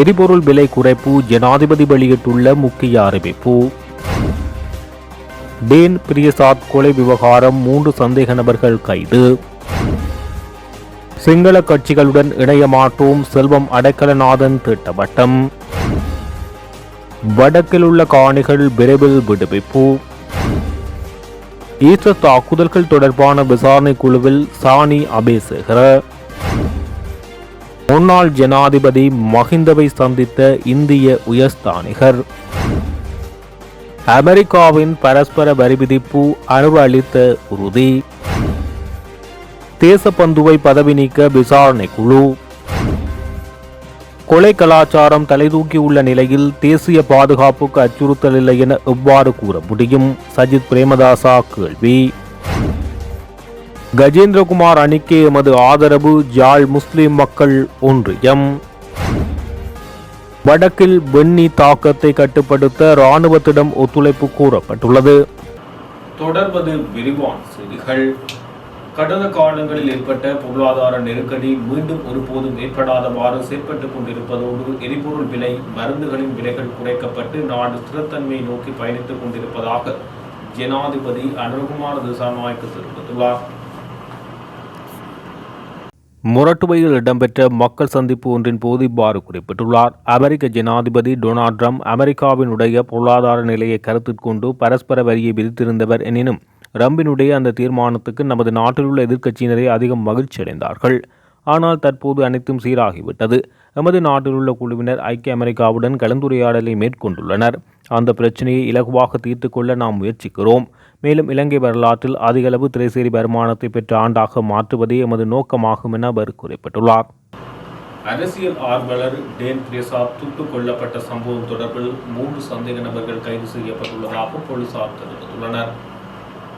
எரிபொருள் விலை குறைப்பு ஜனாதிபதி வெளியிட்டுள்ள முக்கிய அறிவிப்பு. டேன் பிரியசாத் கொலை விவகாரம் மூன்று சந்தேக நபர்கள் கைது. சிங்கள கட்சிகளுடன் இணைய மாட்டோம் செல்வம் அடைக்கலநாதன் திட்டவட்டம். வடக்கில் உள்ள காணிகள் விரைவில் விடுவிப்பு. ஈஸ்டர் தாக்குதல்கள் தொடர்பான விசாரணை குழுவில் சாணி அபேசேகர முன்னாள் ஜனாதிபதி மஹிந்தவை சந்தித்த இந்திய உயர்ஸ்தானிகர். அமெரிக்காவின் பரஸ்பர வரி விதிப்பு அனுபவ அளித்த உறுதி. தேசப்பந்துவை பதவி நீக்க விசாரணை குழு. கொலை கலாச்சாரம் தலைதூக்கியுள்ள நிலையில் தேசிய பாதுகாப்புக்கு அச்சுறுத்தல் இல்லை என எவ்வாறு கூற முடியும்? சஜித் பிரேமதாசா கேள்வி. கஜேந்திரகுமார் அணிக்கு எமது ஆதரவு ஜாழ் முஸ்லிம் மக்கள் ஒன்றியம். வடக்கில் வெண்ணி தாக்கத்தை கட்டுப்படுத்த இராணுவத்திடம் ஒத்துழைப்பு கூறப்பட்டுள்ளது. தொடர்வது விரிவான செய்திகள். கடந்த காலங்களில் ஏற்பட்ட பொருளாதார நெருக்கடி மீண்டும் ஒருபோதும் ஏற்படாதவாறு செயற்பட்டுக் கொண்டிருப்பதோடு எரிபொருள் விலை மருந்துகளின் விலைகள் குறைக்கப்பட்டு நாடு ஸ்திரத்தன்மையை நோக்கி பயணித்துக் கொண்டிருப்பதாக ஜனாதிபதி அனுகுமார் திசாநாயக்கு தெரிவித்துள்ளார். முரட்டுவையில் இடம்பெற்ற மக்கள் சந்திப்பு ஒன்றின் போது இவ்வாறு குறிப்பிட்டுள்ளார். அமெரிக்க ஜனாதிபதி டொனால்ட் ட்ரம்ப் அமெரிக்காவினுடைய பொருளாதார நிலையை கருத்தில் கொண்டு பரஸ்பர வரியை விதித்திருந்தவர் எனினும் ரம்பினுடைய அந்த தீர்மானத்துக்கு நமது நாட்டில் உள்ள எதிர்க்கட்சியினரே அதிகம் மகிழ்ச்சி அடைந்தார்கள். ஆனால் தற்போது அனைத்தும் சீராகிவிட்டது. எமது நாட்டிலுள்ள குழுவினர் ஐக்கிய அமெரிக்காவுடன் கலந்துரையாடலை மேற்கொண்டுள்ளனர். அந்த பிரச்சனையை இலகுவாக தீர்த்து கொள்ள நாம் முயற்சிக்கிறோம். மேலும் இலங்கை வரலாற்றில் அதிகளவு திரைசேரி வருமானத்தை பெற்ற ஆண்டாக மாற்றுவதே எமது நோக்கமாகும் என அவர் குறிப்பிட்டுள்ளார். அரசியல் ஆர்வலர் டேன் பிரசாத் சுட்டுக் கொல்லப்பட்ட சம்பவம் தொடர்பில் மூன்று சந்தேக நபர்கள் கைது செய்யப்பட்டுள்ளதாக போலீசார் தெரிவித்துள்ளனர்.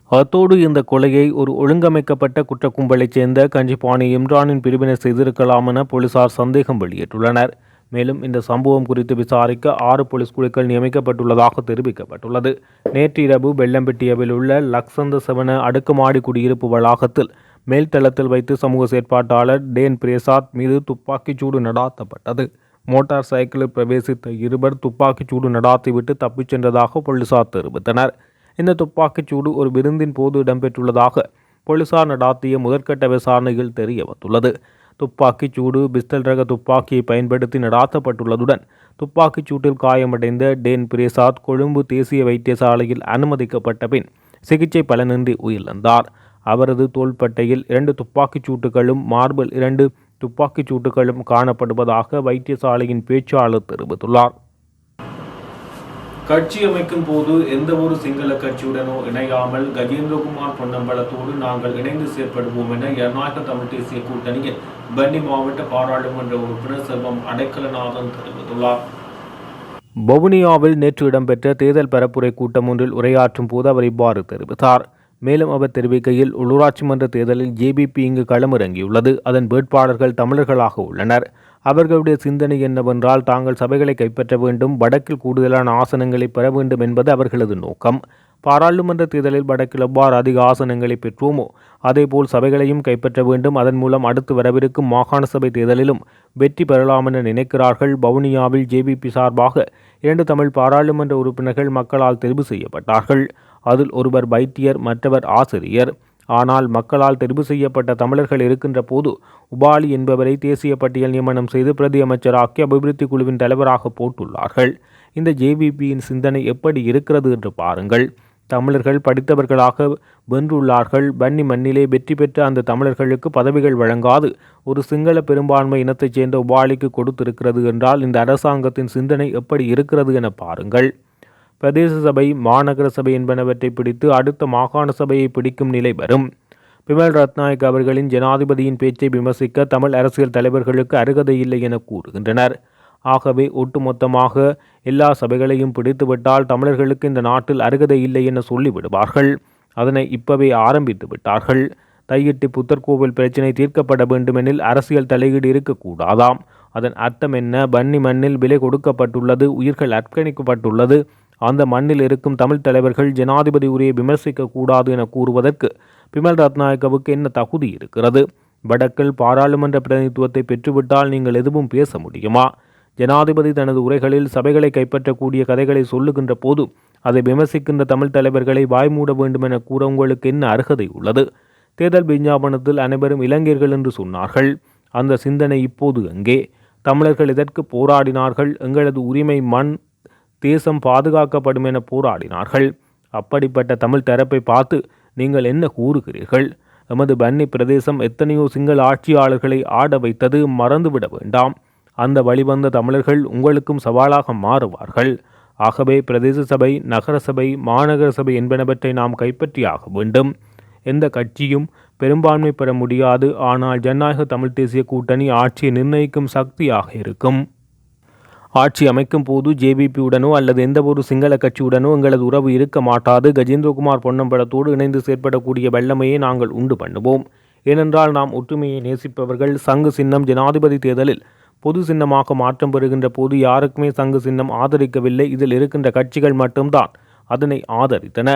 அத்தோடு இந்த கொலையை ஒரு ஒழுங்கமைக்கப்பட்ட குற்ற கும்பலைச் சேர்ந்த கஞ்சிபாணி இம்ரானின் பிரிவினர் செய்திருக்கலாம் என போலீசார் சந்தேகம் வெளியிட்டுள்ளனர். மேலும் இந்த சம்பவம் குறித்து விசாரிக்க ஆறு போலீஸ் குழுக்கள் நியமிக்கப்பட்டுள்ளதாக தெரிவிக்கப்பட்டுள்ளது. நேற்று இரவு வெள்ளம்பெட்டியவில் உள்ள லக்சந்த செவன அடுக்குமாடி குடியிருப்பு வளாகத்தில் மேல்தளத்தில் வைத்து சமூக செயற்பாட்டாளர் டேன் பிரேசாத் மீது துப்பாக்கிச்சூடு நடாத்தப்பட்டது. மோட்டார் சைக்கிளில் பிரவேசித்த இருவர் துப்பாக்கிச்சூடு நடாத்திவிட்டு தப்பிச் சென்றதாக போலீசார் தெரிவித்தனர். இந்த துப்பாக்கிச்சூடு ஒரு விருந்தின் போது இடம்பெற்றுள்ளதாக போலீசார் நடாத்திய முதற்கட்ட விசாரணையில் தெரிய வந்துள்ளது துப்பாக்கிச் சூடு பிஸ்டல் ரக துப்பாக்கியை பயன்படுத்தி நடாத்தப்பட்டுள்ளதுடன் துப்பாக்கிச் சூட்டில் காயமடைந்த டேன் பிரேசாத் கொழும்பு தேசிய வைத்தியசாலையில் அனுமதிக்கப்பட்ட பின் சிகிச்சை பலனின்றி உயிரிழந்தார். அவரது தோள்பட்டையில் இரண்டு துப்பாக்கிச் சூட்டுகளும் மார்பில் இரண்டு துப்பாக்கிச் சூட்டுகளும் காணப்படுவதாக வைத்தியசாலையின் பேச்சாளர் தெரிவித்துள்ளார். கட்சி அமைக்கும் போது எந்த ஒரு சிங்கள கட்சியுடனோ இணையாமல் கஜேந்திரகுமார் பொன்னம்பலத்தோடு நாங்கள் இணைந்து செயற்படுவோம் என ஜனநாயக தமிழ் தேசிய கூட்டணியின் பன்னி மாவட்ட பாராளுமன்ற உறுப்பினர் செல்வம் அடைக்கலநாதன் தெரிவித்துள்ளார். வவுனியாவில் நேற்று இடம்பெற்ற தேர்தல் பரப்புரை கூட்டம் ஒன்றில் உரையாற்றும் போது அவர் இவ்வாறு தெரிவித்தார். மேலும் அவர் தெரிவிக்கையில் உள்ளூராட்சி மன்ற தேர்தலில் ஜேபிபி இங்கு களமிறங்கியுள்ளது. அதன் வேட்பாளர்கள் தமிழர்களாக உள்ளனர். அவர்களுடைய சிந்தனை என்னவென்றால் தாங்கள் சபைகளை கைப்பற்ற வேண்டும் வடக்கில் கூடுதலான ஆசனங்களை பெற வேண்டும் என்பது அவர்களது நோக்கம். பாராளுமன்ற தேர்தலில் வடக்கில் எவ்வாறு அதிக ஆசனங்களை பெற்றோமோ அதேபோல் சபைகளையும் கைப்பற்ற வேண்டும். அதன் மூலம் அடுத்து வரவிருக்கும் மாகாண சபை தேர்தலிலும் வெற்றி பெறலாம் என நினைக்கிறார்கள். வவுனியாவில் ஜேபிபி சார்பாக இரண்டு தமிழ் பாராளுமன்ற உறுப்பினர்கள் மக்களால் தெரிவு செய்யப்பட்டார்கள். அதில் ஒருவர் வைத்தியர் மற்றவர் ஆசிரியர். ஆனால் மக்களால் தெரிவு செய்யப்பட்ட தமிழர்கள் இருக்கின்ற போது உபாலி என்பவரை தேசிய பட்டியல் நியமனம் செய்து பிரதி அமைச்சராக்கி அபிவிருத்தி குழுவின் தலைவராக போட்டுள்ளார்கள். இந்த ஜேவிபியின் சிந்தனை எப்படி இருக்கிறது என்று பாருங்கள். தமிழர்கள் படித்தவர்களாக வென்றுள்ளார்கள். வன்னி மண்ணிலே வெற்றி பெற்ற அந்த தமிழர்களுக்கு பதவிகள் வழங்காது. ஒரு சிங்கள பெரும்பான்மை இனத்தைச் சேர்ந்த உபாலிக்கு கொடுத்திருக்கிறது என்றால் இந்த அரசாங்கத்தின் சிந்தனை எப்படி இருக்கிறது என பாருங்கள். பிரதேச சபை மாநகர சபை என்பனவற்றை பிடித்து அடுத்த மாகாண சபையை பிடிக்கும் நிலை வரும். பிமல் ரத்நாயக் அவர்களின் ஜனாதிபதியின் பேச்சை விமர்சிக்க தமிழ் அரசியல் தலைவர்களுக்கு அருகதை இல்லை என கூறுகின்றனர். ஆகவே ஒட்டுமொத்தமாக எல்லா சபைகளையும் பிடித்துவிட்டால் தமிழர்களுக்கு இந்த நாட்டில் அருகதை இல்லை என சொல்லிவிடுவார்கள். அதனை இப்பவே ஆரம்பித்து விட்டார்கள். தையிட்டு புத்தர் கோவில் பிரச்சினை தீர்க்கப்பட வேண்டுமெனில் அரசியல் தலையீடு இருக்கக்கூடாதாம். அதன் அர்த்தம் என்ன? பன்னி மண்ணில் விலை கொடுக்கப்பட்டுள்ளது உயிர்கள் அர்ப்பணிக்கப்பட்டுள்ளது அந்த மண்ணில் இருக்கும் தமிழ் தலைவர்கள் ஜனாதிபதி உரையை விமர்சிக்கக்கூடாது என கூறுவதற்கு பிமல் ரத்நாயக்கவுக்கு என்ன தகுதி இருக்கிறது? வடக்கில் பாராளுமன்ற பிரதிநிதித்துவத்தை பெற்றுவிட்டால் நீங்கள் எதுவும் பேச முடியுமா? ஜனாதிபதி தனது உரைகளில் சபைகளை கைப்பற்றக்கூடிய கதைகளை சொல்லுகின்ற போது அதை விமர்சிக்கின்ற தமிழ் தலைவர்களை வாய்மூட வேண்டும் என கூற உங்களுக்கு என்ன அருகதை உள்ளது? தேர்தல் விஞ்ஞாபனத்தில் அனைவரும் இளைஞர்கள் என்று சொன்னார்கள். அந்த சிந்தனை இப்போது எங்கே? தமிழர்கள் இதற்கு போராடினார்கள்? எங்களது உரிமை மண் தேசம் பாதுகாக்கப்படும் என போராடினார்கள். அப்படிப்பட்ட தமிழ் தரப்பை பார்த்து நீங்கள் என்ன கூறுகிறீர்கள்? எமது பன்னி பிரதேசம் எத்தனையோ சிங்கள ஆட்சியாளர்களை ஆட வைத்தது மறந்துவிட வேண்டாம். அந்த வழிவந்த தமிழர்கள் உங்களுக்கும் சவாலாக மாறுவார்கள். ஆகவே பிரதேச சபை நகர சபை மாநகர சபை என்பனவற்றை நாம் கைப்பற்றியாக வேண்டும். எந்த கட்சியும் பெரும்பான்மை பெற முடியாது. ஆனால் ஜனநாயக தமிழ் தேசிய கூட்டணி ஆட்சியை நிர்ணயிக்கும் சக்தியாக இருக்கும். ஆட்சி அமைக்கும் போது ஜேபிபியுடனோ அல்லது எந்த ஒரு சிங்கள கட்சியுடனோ எங்களது உறவு இருக்க மாட்டாது. கஜேந்திரகுமார் பொன்னம்பலத்தோடு இணைந்து செயற்படக்கூடிய வெள்ளமையை நாங்கள் உண்டு பண்ணுவோம். ஏனென்றால் நாம் ஒற்றுமையை நேசிப்பவர்கள். சங்கு சின்னம் ஜனாதிபதி தேர்தலில் பொது சின்னமாக மாற்றம் பெறுகின்ற போது யாருக்குமே சங்கு சின்னம் ஆதரிக்கவில்லை. இதில் இருக்கின்ற கட்சிகள் மட்டும்தான் அதனை ஆதரித்தன.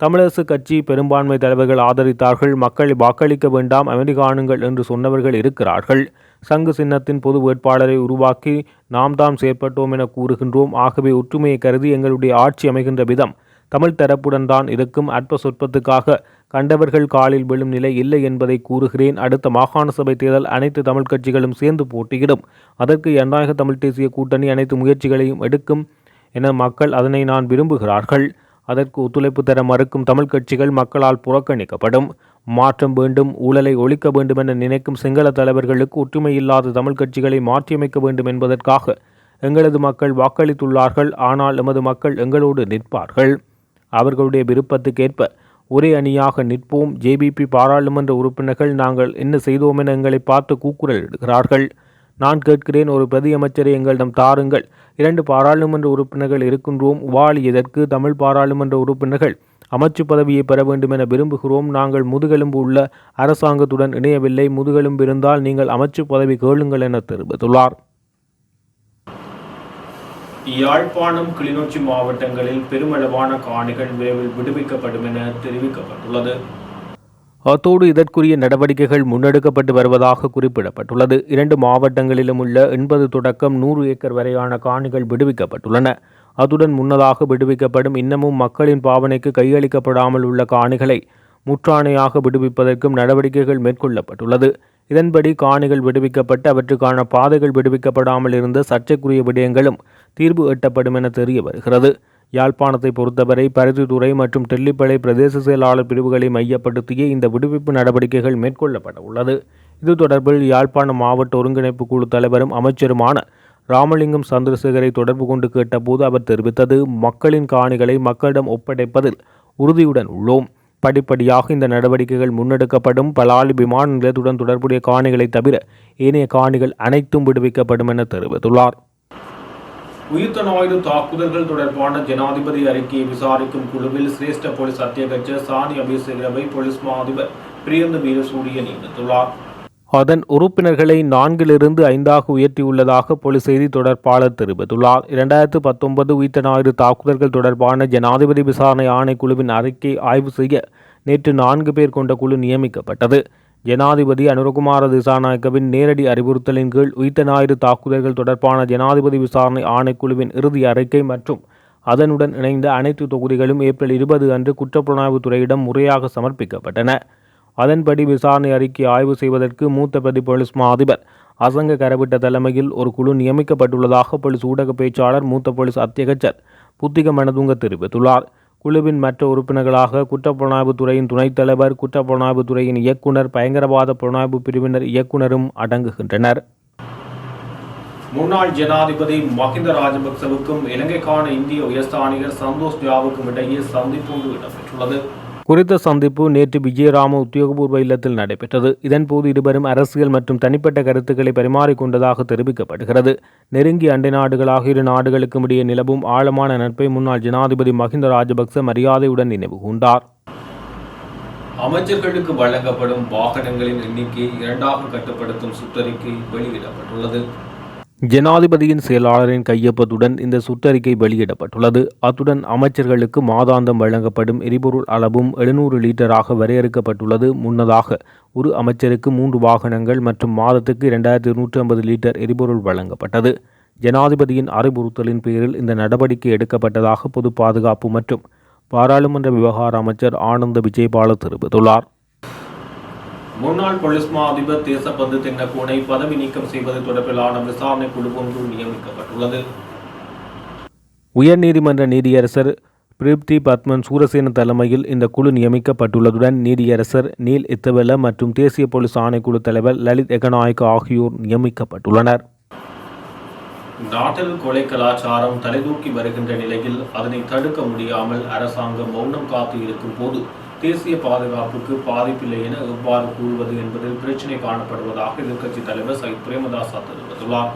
தமிழரசு கட்சி பெரும்பான்மை தலைவர்கள் ஆதரித்தார்கள். மக்களை வாக்களிக்க வேண்டாம். அமெரிக்கானுங்கள் என்று சொன்னவர்கள் இருக்கிறார்கள். சங்கு சின்னத்தின் பொது வேட்பாளரை உருவாக்கி நாம் தாம் செயற்பட்டோம் என கூறுகின்றோம். ஆகவே ஒற்றுமையை கருதி எங்களுடைய ஆட்சி அமைகின்ற விதம் தமிழ் தரப்புடன் தான் இருக்கும். அற்ப சொற்பத்துக்காக கண்டவர்கள் காலில் விழும் நிலை இல்லை என்பதை கூறுகிறேன். அடுத்த மாகாண சபை தேர்தல் அனைத்து தமிழ் கட்சிகளும் சேர்ந்து போட்டியிடும். அதற்கு ஜனநாயக தமிழ் தேசிய கூட்டணி அனைத்து முயற்சிகளையும் எடுக்கும் என மக்கள் அதனை நான் விரும்புகிறார்கள். அதற்கு ஒத்துழைப்பு தர மறுக்கும் தமிழ் கட்சிகள் மக்களால் புறக்கணிக்கப்படும். மாற்றம் வேண்டும் ஊழலை ஒழிக்க வேண்டும் என நினைக்கும் சிங்கள தலைவர்களுக்கு ஒற்றுமை இல்லாத தமிழ் கட்சிகளை மாற்றியமைக்க வேண்டும் என்பதற்காக எங்களது மக்கள் வாக்களித்துள்ளார்கள். ஆனால் எமது மக்கள் எங்களோடு நிற்பார்கள். அவர்களுடைய விருப்பத்துக்கேற்ப ஒரே அணியாக நிற்போம். ஜேபிபி பாராளுமன்ற உறுப்பினர்கள் நாங்கள் என்ன செய்தோம் என எங்களை பார்த்து கூக்குரல் இடுகிறார்கள். நான் கேட்கிறேன் ஒரு பிரதியமைச்சரை எங்களிடம் தாருங்கள். இரண்டு பாராளுமன்ற உறுப்பினர்கள் இருக்கின்றோம். வாழி எதற்கு? தமிழ் பாராளுமன்ற உறுப்பினர்கள் அமைச்சு பதவியை பெற வேண்டும் என விரும்புகிறோம். நாங்கள் முதுகெலும்பு உள்ள அரசாங்கத்துடன் இணையவில்லை. முதுகெலும்பு இருந்தால் நீங்கள் அமைச்சு பதவி கேளுங்கள் என தெரிவித்துள்ளார். யாழ்ப்பாணம் கிளிநொச்சி மாவட்டங்களில் பெருமளவான காணிகள் விரைவில் விடுவிக்கப்படும் என தெரிவிக்கப்பட்டுள்ளது. அத்தோடு இதற்குரிய நடவடிக்கைகள் முன்னெடுக்கப்பட்டு வருவதாக குறிப்பிடப்பட்டுள்ளது. இரண்டு மாவட்டங்களிலும் உள்ள எண்பது தொடக்கம் நூறு ஏக்கர் வரையான காணிகள் விடுவிக்கப்பட்டுள்ளன. அதுடன் முன்னதாக விடுவிக்கப்படும் இன்னமும் மக்களின் பாவனைக்கு கையளிக்கப்படாமல் உள்ள காணிகளை முற்றாணையாக விடுவிப்பதற்கும் நடவடிக்கைகள் மேற்கொள்ளப்பட்டுள்ளது. இதன்படி காணிகள் விடுவிக்கப்பட்டு அவற்றுக்கான பாதைகள் விடுவிக்கப்படாமல் இருந்த சர்ச்சைக்குரிய விடயங்களும் தீர்வு எட்டப்படும் என தெரிய வருகிறது. யாழ்ப்பாணத்தை பொறுத்தவரை பருத்தித்துறை மற்றும் டெல்லிப்பளை பிரதேச செயலாளர் பிரிவுகளை மையப்படுத்திய இந்த விடுவிப்பு நடவடிக்கைகள் மேற்கொள்ளப்பட உள்ளது இது தொடர்பில் யாழ்ப்பாணம் மாவட்ட ஒருங்கிணைப்பு குழு தலைவரும் அமைச்சருமான ராமலிங்கம் சந்திரசேகரை தொடர்பு கொண்டு கேட்டபோது அவர் தெரிவித்தது மக்களின் காணிகளை மக்களிடம் ஒப்படைப்பதில் உறுதியுடன் உள்ளோம். படிப்படியாக இந்த நடவடிக்கைகள் முன்னெடுக்கப்படும். பலாலி விமான நிலையத்துடன் தொடர்புடைய காணிகளை தவிர ஏனைய காணிகள் அனைத்தும் விடுவிக்கப்படும் என தெரிவித்துள்ளார். உயிர்த்த தாக்குதல்கள் தொடர்பான ஜனாதிபதி அறிக்கையை விசாரிக்கும் குழுவில் சிரேஷ்ட போலீஸ் அத்தியகட்சர் சாணி அபிசேகரவை போலீஸ் மா அதிபர் பிரியந்த வீரசூரிய நியமித்துள்ளார் அதன் உறுப்பினர்களை நான்கிலிருந்து ஐந்தாக உயர்த்தியுள்ளதாக போலீஸ் செய்தி தொடர்பாளர் தெரிவித்துள்ளார். இரண்டாயிரத்து பத்தொன்பது உயிர்த்த ஞாயிறு தாக்குதல்கள் தொடர்பான ஜனாதிபதி விசாரணை ஆணைக்குழுவின் அறிக்கை ஆய்வு செய்ய நேற்று நான்கு பேர் கொண்ட குழு நியமிக்கப்பட்டது. ஜனாதிபதி அனுரகுமார திசாநாயக்கவின் நேரடி அறிவுறுத்தலின் கீழ் உயிர்த்த ஞாயிறு தாக்குதல்கள் தொடர்பான ஜனாதிபதி விசாரணை ஆணைக்குழுவின் இறுதி அறிக்கை மற்றும் அதனுடன் இணைந்த அனைத்து தொகுதிகளும் ஏப்ரல் இருபது அன்று குற்றப்புலனாய்வுத் துறையிடம் முறையாக சமர்ப்பிக்கப்பட்டன. அதன்படி விசாரணை அறிக்கை ஆய்வு செய்வதற்கு மூத்த பிரதி போலீஸ் மா அதிபர் அசங்க கரவிட்ட தலைமையில் ஒரு குழு நியமிக்கப்பட்டுள்ளதாக போலீஸ் ஊடக பேச்சாளர் மூத்த போலீஸ் அத்தியகச்சர் புத்திக மனதுங்க தெரிவித்துள்ளார். குழுவின் மற்ற உறுப்பினர்களாக குற்றப்புலனாய்வு துறையின் துணைத் தலைவர் குற்றப்புலனாய்வு துறையின் இயக்குனர் பயங்கரவாத புலனாய்வு பிரிவினர் இயக்குனரும் அடங்குகின்றனர். முன்னாள் ஜனாதிபதி மஹிந்த ராஜபக்சவுக்கும் இலங்கைக்கான இந்திய உயர்ஸ்தானிகர் சந்தோஷ் ஜாவுக்கும் இடையே சந்திப்பு ஒன்று இடம்பெற்றுள்ளது. குறித்த சந்திப்பு நேற்று விஜயராம உத்தியோகபூர்வ இல்லத்தில் நடைபெற்றது. இதன்போது இருவரும் அரசியல் மற்றும் தனிப்பட்ட கருத்துக்களை பரிமாறிக்கொண்டதாக தெரிவிக்கப்படுகிறது. நெருங்கிய அண்டை நாடுகளாக இரு நாடுகளுக்கும் இடையே நிலவும் ஆழமான நட்பை முன்னாள் ஜனாதிபதி மஹிந்த ராஜபக்ச மரியாதையுடன் நினைவு கூர்ந்தார். அமைச்சர்களுக்கு வழங்கப்படும் வாகனங்களின் எண்ணிக்கை இரண்டாக கட்டுப்படுத்தும் சுற்றறிக்கை வெளியிடப்பட்டுள்ளது. ஜனாதிபதியின் செயலாளரின் கையொப்பத்துடன் இந்த சுற்றறிக்கை வெளியிடப்பட்டுள்ளது. அத்துடன் அமைச்சர்களுக்கு மாதாந்தம் வழங்கப்படும் எரிபொருள் அளவும் எழுநூறு லிட்டராக வரையறுக்கப்பட்டுள்ளது. முன்னதாக ஒரு அமைச்சருக்கு மூன்று வாகனங்கள் மற்றும் மாதத்துக்கு இரண்டாயிரத்தி நூற்றி ஐம்பது லிட்டர் எரிபொருள் வழங்கப்பட்டது. ஜனாதிபதியின் அறிவுறுத்தலின் பேரில் இந்த நடவடிக்கை எடுக்கப்பட்டதாக பொது பாதுகாப்பு மற்றும் பாராளுமன்ற விவகார அமைச்சர் ஆனந்த விஜயபால தெரிவித்துள்ளார். முன்னாள் போலீஸ் மா அதிபர் தேசபந்து தென்னகோனை பதவி நீக்கம் செய்வது தொடர்பிலான விசாரணை குழு ஒன்று நியமிக்கப்பட்டுள்ளது. உயர்நீதிமன்ற நீதியரசர் பிரிப்தி பத்மன் சூரசேன தலைமையில் இந்த குழு நியமிக்கப்பட்டுள்ளதுடன் நீதியரசர் நீல் இத்தவெல மற்றும் தேசிய போலீஸ் ஆணைக்குழு தலைவர் லலித் எகநாயக்க ஆகியோர் நியமிக்கப்பட்டுள்ளனர். நாட்டில் கொலை கலாச்சாரம் தலைதூக்கி வருகின்ற நிலையில் அதனை தடுக்க முடியாமல் அரசாங்கம் மௌனம் காத்து இருக்கும் போது தேசிய பாதுகாப்புக்கு பாதிப்பில்லை என எவ்வாறு கூறுவது என்பதில் பிரச்சினை காணப்படுவதாக எதிர்க்கட்சித் தலைவர் சயித் பிரேமதாசா தெரிவித்துள்ளார்.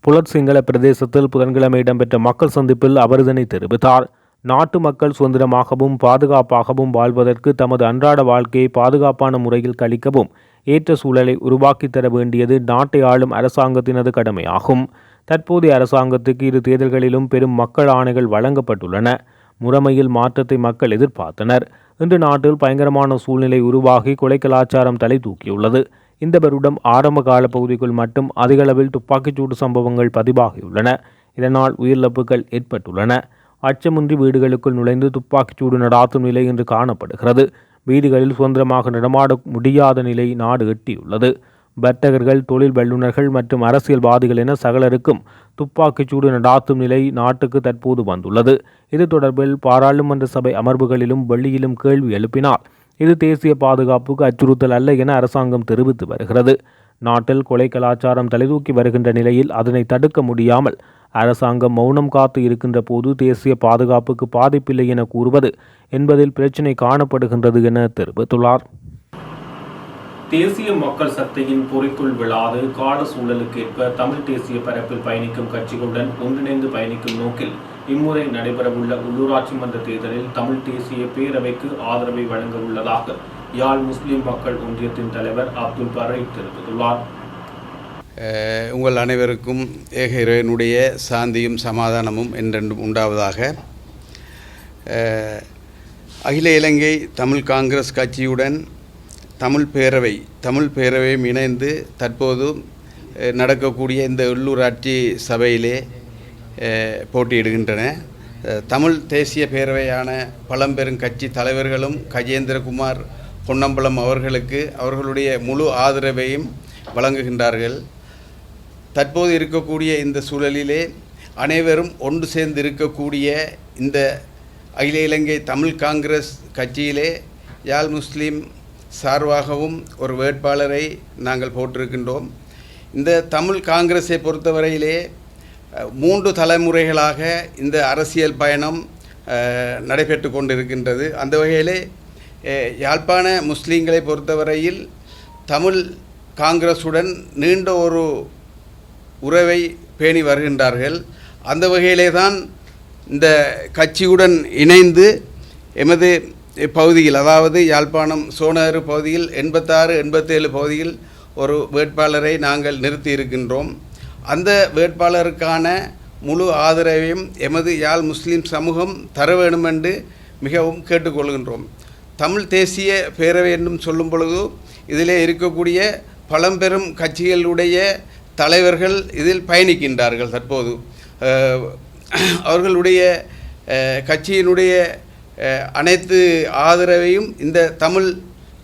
புலட் சிங்கள பிரதேசத்தில் புதன்கிழமை இடம்பெற்ற மக்கள் சந்திப்பில் அவர் இதனை தெரிவித்தார். நாட்டு மக்கள் சுதந்திரமாகவும் பாதுகாப்பாகவும் வாழ்வதற்கு தமது அன்றாட வாழ்க்கையை பாதுகாப்பான முறையில் கழிக்கவும் ஏற்ற சூழலை உருவாக்கித் தர வேண்டியது நாட்டை ஆளும் அரசாங்கத்தினது கடமையாகும். தற்போதைய அரசாங்கத்துக்கு இரு தேர்தல்களிலும் பெரும் மக்கள் ஆணைகள் வழங்கப்பட்டுள்ளன. முறைமையில் மாற்றத்தை மக்கள் எதிர்பார்த்தனர். இன்று நாட்டில் பயங்கரமான சூழ்நிலை உருவாகி கொலை கலாச்சாரம் தலை தூக்கியுள்ளது. இந்த வருடம் ஆரம்ப கால பகுதிக்குள் மட்டும் அதிகளவில் துப்பாக்கிச்சூடு சம்பவங்கள் பதிவாகியுள்ளன. இதனால் உயிரிழப்புகள் ஏற்பட்டுள்ளன. அச்சமின்றி வீடுகளுக்குள் நுழைந்து துப்பாக்கிச்சூடு நடாத்தும் நிலை இன்று காணப்படுகிறது. வீடுகளில் சுதந்திரமாக நடமாட முடியாத நிலை நாடு எட்டியுள்ளது. வர்த்தகர்கள் தொழில் வல்லுநர்கள் மற்றும் அரசியல்வாதிகள் என சகலருக்கும் துப்பாக்கிச்சூடு நடாத்தும் நிலை நாட்டுக்கு தற்போது வந்துள்ளது. இது தொடர்பில் பாராளுமன்ற சபை அமர்வுகளிலும் வெளியிலும் கேள்வி எழுப்பினார். இது தேசிய பாதுகாப்புக்கு அச்சுறுத்தல் அல்ல என அரசாங்கம் தெரிவித்து வருகிறது. நாட்டில் கொலை கலாச்சாரம் தலைதூக்கி வருகின்ற நிலையில் அதனை தடுக்க முடியாமல் அரசாங்கம் மௌனம் காத்து இருக்கின்ற போது தேசிய பாதுகாப்புக்கு பாதிப்பில்லை என கூறுவது என்பதில் பிரச்சினை காணப்படுகின்றது என தெரிவித்துள்ளார். தேசிய மக்கள் சக்தியின் பொறிக்குள் விழாது கால சூழலுக்கேற்ப தமிழ் தேசிய பரப்பில் பயணிக்கும் கட்சிகளுடன் ஒன்றிணைந்து பயணிக்கும் நோக்கில் இம்முறை நடைபெறவுள்ள உள்ளூராட்சி மன்ற தேர்தலில் தமிழ் தேசிய பேரவைக்கு ஆதரவை வழங்க உள்ளதாக யாழ் முஸ்லிம் மக்கள் ஒன்றியத்தின் தலைவர் அப்துல் பரை தெரிவித்துள்ளார். உங்கள் அனைவருக்கும் ஏக இறைவனுடைய சாந்தியும் சமாதானமும் என்றென்றும் உண்டாவதாக. அகில இலங்கை தமிழ் காங்கிரஸ் கட்சியுடன் தமிழ் பேரவை தமிழ் பேரவையும் இணைந்து தற்போது நடக்கக்கூடிய இந்த உள்ளூராட்சி சபையிலே போட்டியிடுகின்றன. தமிழ் தேசிய பேரவையான பழம்பெரும் கட்சி தலைவர்களும் கஜேந்திரகுமார் பொன்னம்பலம் அவர்களுக்கு அவர்களுடைய முழு ஆதரவையும் வழங்குகின்றார்கள். தற்போது இருக்கக்கூடிய இந்த சூழலிலே அனைவரும் ஒன்று சேர்ந்து இருக்கக்கூடிய இந்த அகில இலங்கை தமிழ் காங்கிரஸ் கட்சியிலே யாழ் முஸ்லீம் சார்பாகவும் ஒரு வேட்பாளரை நாங்கள் போட்டிருக்கின்றோம். இந்த தமிழ் காங்கிரஸை பொறுத்தவரையிலே மூன்று தலைமுறைகளாக இந்த அரசியல் பயணம் நடைபெற்று கொண்டிருக்கின்றது. அந்த வகையிலே யாழ்ப்பாண முஸ்லீம்களை பொறுத்தவரையில் தமிழ் காங்கிரஸுடன் நீண்ட ஒரு உறவை பேணி வருகின்றார்கள். அந்த வகையிலே தான் இந்த கட்சியுடன் இணைந்து எமது பகுதியில் அதாவது யாழ்ப்பாணம் சோனாறு பகுதியில் எண்பத்தாறு எண்பத்தேழு பகுதியில் ஒரு வேட்பாளரை நாங்கள் நிறுத்தி இருக்கின்றோம் அந்த வேட்பாளருக்கான முழு ஆதரவையும் எமது யாழ் முஸ்லீம் சமூகம் தர வேண்டும் என்று மிகவும் கேட்டுக்கொள்கின்றோம். தமிழ் தேசிய பேரவை என்றும் சொல்லும் பொழுது இதிலே இருக்கக்கூடிய பழம்பெரும் கட்சிகளுடைய தலைவர்கள் இதில் பயணிக்கின்றார்கள் தற்போது. அவர்களுடைய கட்சியினுடைய அனைத்து ஆதரவையும் இந்த தமிழ்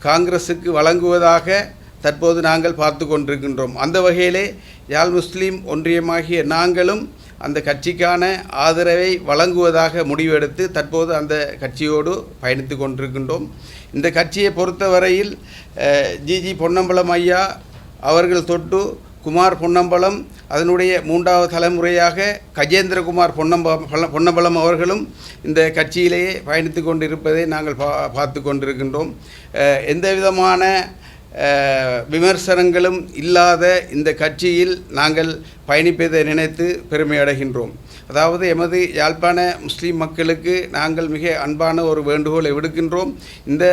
காங்கிரஸுக்கு வழங்குவதாக தற்போது நாங்கள் பார்த்து கொண்டிருக்கின்றோம். அந்த வகையிலே யாழ் முஸ்லீம் ஒன்றியமாகிய நாங்களும் அந்த கட்சிக்கான ஆதரவை வழங்குவதாக முடிவெடுத்து தற்போது அந்த கட்சியோடு பயணித்து கொண்டிருக்கின்றோம். இந்த கட்சியை பொறுத்தவரையில் ஜிஜி பொன்னம்பலம் ஐயா அவர்கள் தொட்டு குமார் பொன்னம்பலம் அதனுடைய மூன்றாவது தலைமுறையாக கஜேந்திரகுமார் பொன்னம்ப பொன்னம்பலம் அவர்களும் இந்த கட்சியிலேயே பயணித்து கொண்டிருப்பதை நாங்கள் பா பார்த்து கொண்டிருக்கின்றோம். எந்த விதமான விமர்சனங்களும் இல்லாத இந்த கட்சியில் நாங்கள் பயணிப்பதை நினைத்து பெருமை அடைகின்றோம். அதாவது எமது யாழ்ப்பாண முஸ்லீம் மக்களுக்கு நாங்கள் மிக அன்பான ஒரு வேண்டுகோளை விடுக்கின்றோம். இந்த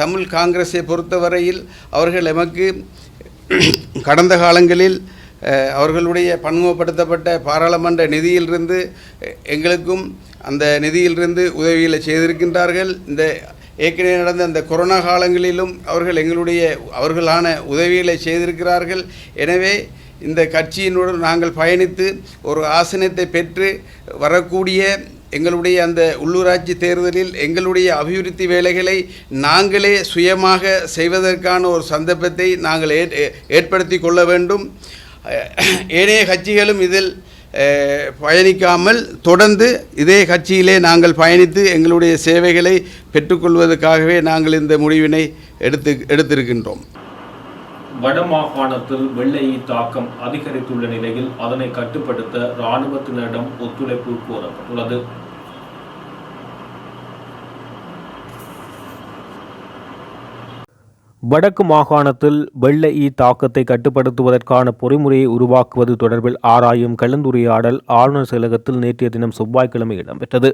தமிழ் காங்கிரஸை பொறுத்தவரையில் அவர்கள் எமக்கு கடந்த காலங்களில் அவர்களுடைய பன்முகப்படுத்தப்பட்ட பாராளுமன்ற நிதியிலிருந்து எங்களுக்கும் அந்த நிதியிலிருந்து உதவிகளை செய்திருக்கின்றார்கள். இந்த ஏற்கனவே நடந்த அந்த கொரோனா காலங்களிலும் அவர்கள் எங்களுடைய அவர்களான உதவிகளை செய்திருக்கிறார்கள். எனவே இந்த கட்சியினுடன் நாங்கள் பயணித்து ஒரு ஆசனத்தை பெற்று வரக்கூடிய எங்களுடைய அந்த உள்ளூராட்சி தேர்தலில் எங்களுடைய அபிவிருத்தி வேலைகளை நாங்களே சுயமாக செய்வதற்கான ஒரு சந்தர்ப்பத்தை நாங்கள் ஏற் ஏற்படுத்தி கொள்ள வேண்டும். ஏனைய கட்சிகளும் இதில் பயணிக்காமல் தொடர்ந்து இதே கட்சியிலே நாங்கள் பயணித்து எங்களுடைய சேவைகளை பெற்றுக்கொள்வதற்காகவே நாங்கள் இந்த முடிவினை எடுத்து எடுத்திருக்கின்றோம். வடமாகாணத்தில் வெள்ளையை தாக்கம் அதிகரித்துள்ள நிலையில் அதனை கட்டுப்படுத்த இராணுவத்தினரிடம் ஒத்துழைப்பு கோரப்பட்டுள்ளது. வடக்கு மாகாணத்தில் வெள்ள ஈ தாக்கத்தை கட்டுப்படுத்துவதற்கான பொறிமுறையை உருவாக்குவது தொடர்பில் ஆராயும் கலந்துரையாடல் ஆளுநர் செயலகத்தில் நேற்றைய தினம் செவ்வாய்க்கிழமை இடம்பெற்றது.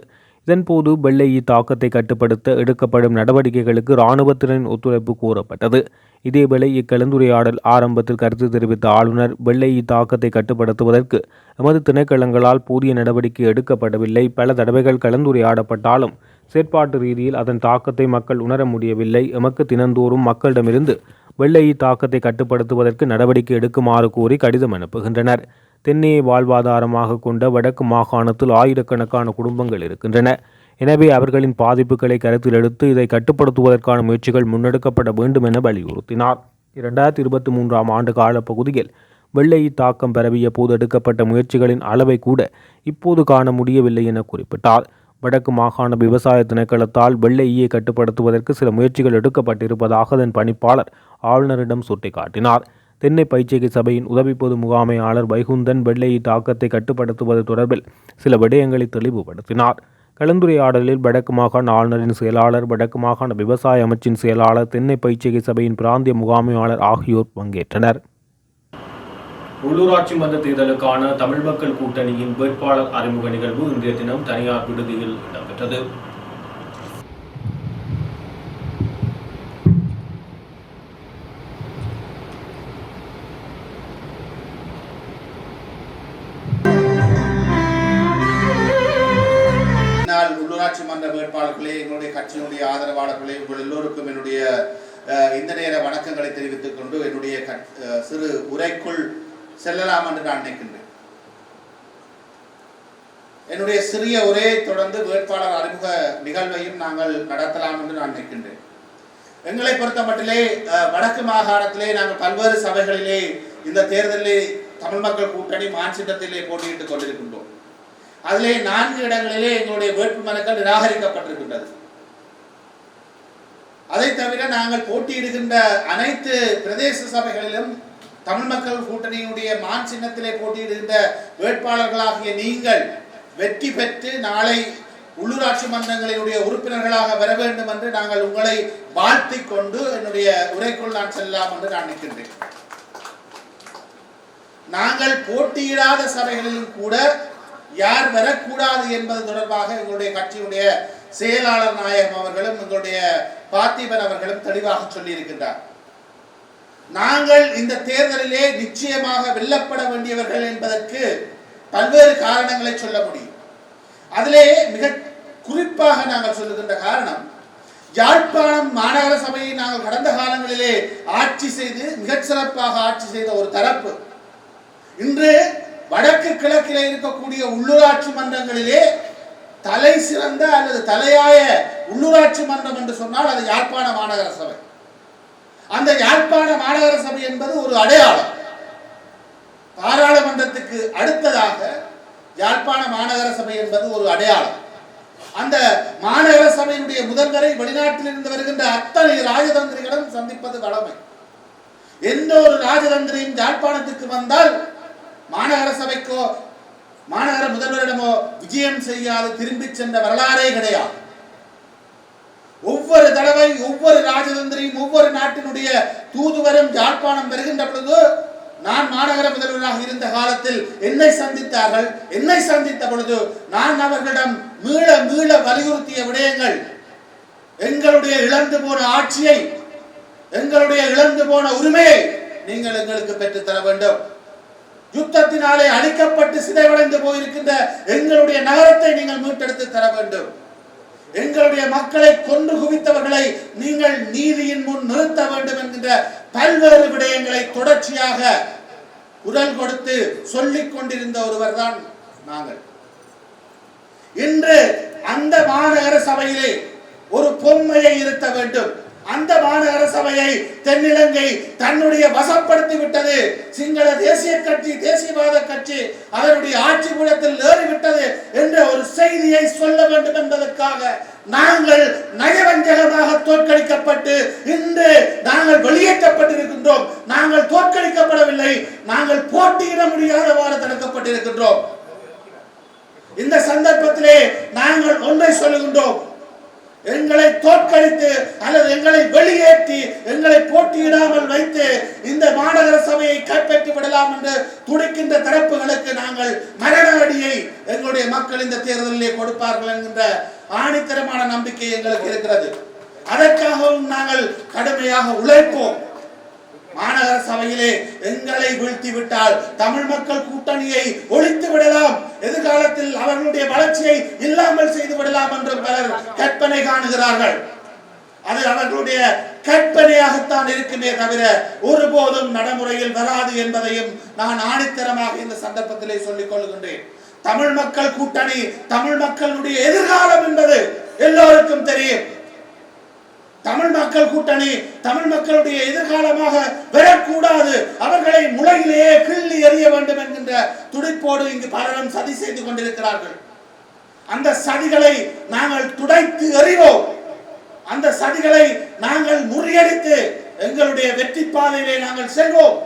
இதன்போது வெள்ளை ஈ தாக்கத்தை கட்டுப்படுத்த எடுக்கப்படும் நடவடிக்கைகளுக்கு இராணுவத்தினரின் ஒத்துழைப்பு கோரப்பட்டது. இதேவேளை இக்கலந்துரையாடல் ஆரம்பத்தில் கருத்து தெரிவித்த ஆளுநர் வெள்ளை ஈ தாக்கத்தை கட்டுப்படுத்துவதற்கு எமது திணைக்களங்களால் போதிய நடவடிக்கை எடுக்கப்படவில்லை. பல தடவைகள் கலந்துரையாடப்பட்டாலும் செயற்பாட்டு ரீதியில் அதன் தாக்கத்தை மக்கள் உணர முடியவில்லை. எமக்கு தினந்தோறும் மக்களிடமிருந்து வெள்ளை தாக்கத்தை கட்டுப்படுத்துவதற்கு நடவடிக்கை எடுக்குமாறு கூறி கடிதம் அனுப்புகின்றனர். தென்னையை வாழ்வாதாரமாக கொண்ட வடக்கு மாகாணத்தில் ஆயிரக்கணக்கான குடும்பங்கள் இருக்கின்றன. எனவே அவர்களின் பாதிப்புகளை கருத்தில் எடுத்து இதை கட்டுப்படுத்துவதற்கான முயற்சிகள் முன்னெடுக்கப்பட வேண்டும் என வலியுறுத்தினார். இரண்டாயிரத்தி இருபத்தி மூன்றாம் ஆண்டு காலப்பகுதியில் வெள்ளை தாக்கம் பரவிய போது எடுக்கப்பட்ட முயற்சிகளின் அளவை கூட இப்போது காண முடியவில்லை என குறிப்பிட்டார். வடக்கு மாகாண விவசாய திணைக்களத்தால் வெள்ளை ஈயை கட்டுப்படுத்துவதற்கு சில முயற்சிகள் எடுக்கப்பட்டிருப்பதாக அதன் பணிப்பாளர் ஆளுநரிடம் சுட்டிக்காட்டினார். தென்னை பயிற்சிகை சபையின் உதவி பொது முகாமையாளர் வைகுந்தன் வெள்ளையை தாக்கத்தை கட்டுப்படுத்துவது தொடர்பில் சில விடயங்களை தெளிவுபடுத்தினார். கலந்துரையாடலில் வடக்கு மாகாண ஆளுநரின் செயலாளர் வடக்கு மாகாண விவசாய அமைச்சின் செயலாளர் தென்னை பயிற்சிகை சபையின் பிராந்திய முகாமையாளர் ஆகியோர் பங்கேற்றனர். உள்ளூராட்சி மன்ற தேர்தலுக்கான தமிழ் மக்கள் கூட்டணியின் வேட்பாளர் அறிமுக நிகழ்வு இன்றைய தினம் தனியார் விடுதியில் இடம்பெற்றது. ஆதரவாளர்களே உங்கள் எல்லோருக்கும் என்னுடைய இந்த நேர வணக்கங்களை தெரிவித்துக் கொண்டு என்னுடைய சிறு உரைக்குள் செல்லலாம் என்று நான் நினைக்கின்றேன். என்னுடைய சிறிய உரையை தொடர்ந்து வேட்பாளர் அறிமுக நிகழ்வையும் நாங்கள் நடத்தலாம் என்று நான் நினைக்கின்றேன். எங்களை பொறுத்த மட்டிலே அஹ், வடக்கு மாகாணத்திலே நாங்கள் பல்வேறு சபைகளிலே இந்த தேர்தலிலே தமிழ் மக்கள் கூட்டணி மான்சிட்டத்திலே போட்டியிட்டுக் கொண்டிருக்கின்றோம். அதிலே நான்கு இடங்களிலே எங்களுடைய வேட்புமனுக்கள் நிராகரிக்கப்பட்டிருக்கின்றது. அதை தவிர நாங்கள் போட்டியிடுகின்ற அனைத்து பிரதேச சபைகளிலும் தமிழ் மக்கள் கூட்டணியினுடைய மான் சின்னத்திலே போட்டியிடுகின்ற வேட்பாளர்களாகிய நீங்கள் வெற்றி பெற்று நாளை உள்ளூராட்சி மன்றங்களினுடைய உறுப்பினர்களாக வர வேண்டும் என்று நாங்கள் உங்களை வாழ்த்தி கொண்டு என்னுடைய உரைக்குள் நான் செல்லலாம் என்று நான் நிற்கின்றேன் நாங்கள் போட்டியிடாத சபைகளிலும் கூட யார் வரக்கூடாது என்பது தொடர்பாக எங்களுடைய கட்சியினுடைய செயலாளர் நாயகம் அவர்களும் எங்களுடைய பார்த்திபன் அவர்களும் தெளிவாக சொல்லியிருக்கின்றார். நாங்கள் இந்த தேர்தலிலே நிச்சயமாக வெல்லப்பட வேண்டியவர்கள் என்பதற்கு பல்வேறு காரணங்களை சொல்ல முடியும். அதிலே மிக குறிப்பாக நாங்கள் சொல்லுகின்ற காரணம் யாழ்ப்பாணம் மாநகர சபையை நாங்கள் கடந்த காலங்களிலே ஆட்சி செய்து மிகச் சிறப்பாக ஆட்சி செய்த ஒரு தரப்பு. இன்று வடக்கு கிழக்கிலே இருக்கக்கூடிய உள்ளூராட்சி மன்றங்களிலே தலை சிறந்த அல்லது தலையாய உள்ளூராட்சி மன்றம் என்று சொன்னால் அது யாழ்ப்பாண மாநகர சபை. அந்த யாழ்ப்பாண மாநகர சபை என்பது ஒரு அடையாளம். பாராளுமன்றத்துக்கு அடுத்ததாக யாழ்ப்பாண மாநகர சபை என்பது ஒரு அடையாளம். அந்த மாநகர சபையினுடைய முதல்வரை வெளிநாட்டிலிருந்து வருகின்ற அத்தனை ராஜதந்திரிகளும் சந்திப்பது வளமை எந்த ஒரு ராஜதந்திரியும் யாழ்ப்பாணத்துக்கு வந்தால் மாநகர சபைக்கோ மாநகர முதல்வரிடமோ விஜயம் செய்யாது திரும்பி சென்ற வரலாறே கிடையாது. ஒவ்வொரு தடவை ஒவ்வொரு ராஜதந்திரியும் ஒவ்வொரு நாட்டினுடைய தூதுவரும் யாழ்ப்பாணம் வருகின்ற பொழுது நான் மாநகர முதல்வராக இருந்த காலத்தில் என்னை சந்தித்தார்கள். என்னை சந்தித்த பொழுது நான் அவர்களிடம் மீள மீள வலியுறுத்திய விடயங்கள் எங்களுடைய இழந்து போன ஆட்சியை எங்களுடைய இழந்து போன உரிமையை நீங்கள் எங்களுக்கு பெற்றுத்தர வேண்டும். யுத்தத்தினாலே அழிக்கப்பட்டு சிதைவடைந்து போயிருக்கின்ற எங்களுடைய நகரத்தை நீங்கள் மீட்டெடுத்து தர வேண்டும். எங்களுடைய மக்களை கொன்று குவித்தவர்களை நீங்கள் நீதியின் முன் நிறுத்த வேண்டும் என்கின்ற பல்வேறு விடயங்களை தொடர்ச்சியாக குரல் கொடுத்து சொல்லிக் கொண்டிருந்த ஒருவர் தான் நாங்கள். இன்று அந்த மாநகர சபையிலே ஒரு பொம்மையை இருத்த வேண்டும். அந்த மாநகர சபையை தென்னிலங்கை தன்னுடைய வசப்படுத்தி விட்டது. சிங்கள தேசிய கட்சி தேசியவாத கட்சி அதனுடைய ஆட்சி கூடத்தில் ஏறிவிட்டது என்ற ஒரு செய்தியை சொல்ல வேண்டும் என்பதற்காக நாங்கள் நயவஞ்சகமாக தோற்கடிக்கப்பட்டு இன்று நாங்கள் வெளியேற்றப்பட்டிருக்கின்றோம். நாங்கள் தோற்கடிக்கப்படவில்லை. நாங்கள் போட்டியிட முடியாதவாறு தடுக்கப்பட்டிருக்கின்றோம் இந்த சந்தர்ப்பத்திலே நாங்கள் ஒன்றை சொல்லுகின்றோம். எங்களை தோற்கடித்து அல்லது எங்களை வெளியேற்றி எங்களை போட்டியிடாமல் வைத்து இந்த மாநகர சபையை கைப்பற்றி விடலாம் என்று துடிக்கின்ற தரப்புகளுக்கு நாங்கள் மரண அடியை எங்களுடைய மக்கள் இந்த தேர்தலிலே கொடுப்பார்கள் என்கின்ற ஆணித்தரமான நம்பிக்கை எங்களுக்கு இருக்கிறது. அதற்காகவும் நாங்கள் கடுமையாக உழைப்போம். மாநகர சபையிலே எங்களை வீழ்த்தி விட்டால் தமிழ் மக்கள் கூட்டணியை ஒழித்து விடலாம். எதிர்காலத்தில் அவர்களுடைய வளர்ச்சியை இல்லாமல் செய்து விடலாம் என்று பலர் கற்பனை காணுகிறார்கள். அது அவர்களுடைய கற்பனையாகத்தான் இருக்குமே தவிர ஒருபோதும் நடைமுறையில் வராது என்பதையும் நான் ஆணித்தரமாக இந்த சந்தர்ப்பத்திலே சொல்லிக் கொள்கின்றேன். தமிழ் மக்கள் கூட்டணி தமிழ் மக்களுடைய எதிர்காலம் என்பது எல்லோருக்கும் தெரியும். தமிழ் மக்கள் கூட்டணி தமிழ் மக்களுடைய எதிர்காலமாக பெறக்கூடாது அவர்களை முளையிலேயே கிள்ளி எறிய வேண்டும் என்கின்ற துடிப்போடு இங்கு பலரும் சதி செய்து கொண்டிருக்கிறார்கள். அந்த சதிகளை நாங்கள் துடைத்து எறிவோம். அந்த சதிகளை நாங்கள் முறியடித்து எங்களுடைய வெற்றி பாதையிலே நாங்கள் செல்வோம்.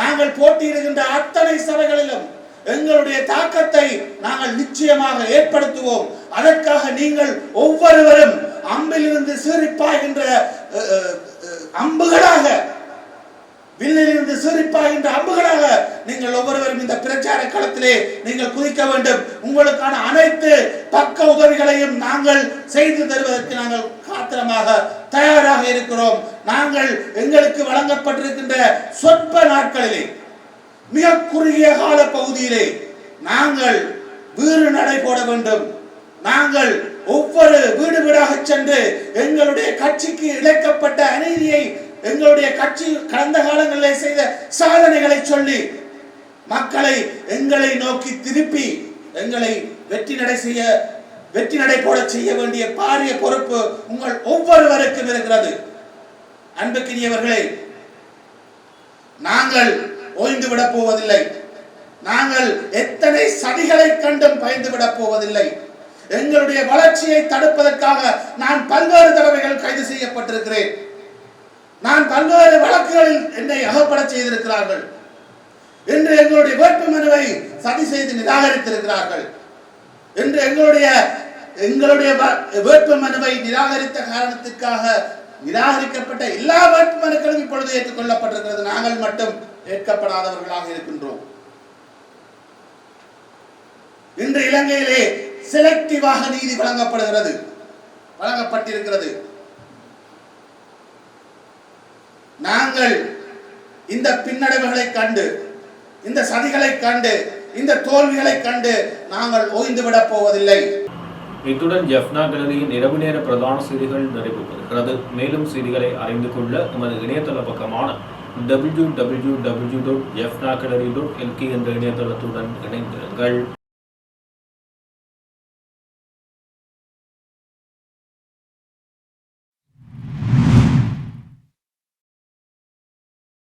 நாங்கள் போட்டியிடுகின்ற அத்தனை சபைகளிலும் எங்களுடைய தாக்கத்தை நாங்கள் நிச்சயமாக ஏற்படுத்துவோம். அதற்காக நீங்கள் ஒவ்வொருவரும் அம்பிலிருந்து சீரிப்பாகின்ற அம்புகளாக வில்லிலிருந்து சீரிப்பாகின்ற அம்புகளாக நீங்கள் ஒவ்வொருவரும் இந்த பிரச்சார களத்திலே நீங்கள் குதிக்க வேண்டும். உங்களுக்கான அனைத்து பக்க உதவிகளையும் நாங்கள் செய்து தருவதற்கு நாங்கள் காத்திரமாக தயாராக இருக்கிறோம். நாங்கள் எங்களுக்கு வழங்கப்பட்டிருக்கின்ற சொற்ப நாட்களிலே மிக குறுகிய கால பகுதியிலே நாங்கள் வீறு நடை போட வேண்டும். நாங்கள் ஒவ்வொரு வீடு வீடாக சென்று எங்களுடைய கட்சிக்கு இழைக்கப்பட்ட அநீதியை எங்களுடைய கட்சி கடந்த காலங்களில் செய்த சாதனைகளை சொல்லி மக்களை எங்களை நோக்கி திருப்பி எங்களை வெற்றி நடை செய்ய வெற்றி நடை போட செய்ய வேண்டிய பாரிய பொறுப்பு உங்கள் ஒவ்வொருவருக்கும் இருக்கிறது. அன்புக்கினியவர்களே நாங்கள் ஓய்ந்து விட போவதில்லை. நாங்கள் எத்தனை சதிகளை கண்டும் பயந்து விட போவதில்லை. எங்களுடைய வளர்ச்சியை தடுப்பதற்காக நான் பல்வேறு தடவைகள் கைது செய்யப்பட்டிருக்கிறேன். நான் பல்வேறு வழக்குகளில் என்னை அகப்பட செய்திருக்கிறார்கள். என்று எங்களுடைய வேட்பு மனுவை சதி செய்து நிராகரித்திருக்கிறார்கள். என்று எங்களுடைய எங்களுடைய வ- வேட்பு மனுவை நிராகரித்த காரணத்திற்காக நிராகரிக்கப்பட்ட எல்லா வேட்பு மனுக்களும் இப்பொழுது ஏற்றுக்கொள்ளப்பட்டிருக்கிறது. நாங்கள் மட்டும் ஏற்கப்படாதவர்களாக இருக்கின்றோம். இன்று இலங்கையிலே செலக்டிவாக நீதி வழங்கப்படுகிறது. வழங்கப்பட்டிருக்கிறது. நாங்கள் இந்த பின்னடைவுகளை கண்டு இந்த சதிகளை கண்டு இந்த தோல்விகளை கண்டு நாங்கள் ஓய்ந்து விடப் போவதில்லை. இத்துடன் ஜெஃப்னா கலரியின் இரவு நேர பிரதான செய்திகள் நிறைவு பெறுகிறது மேலும் செய்திகளை அறிந்து கொள்ள எமது இணையதள பக்கமான W W W dot Jaffna dot LK என்ற இணையதளத்துடன் இணைந்திருங்கள்.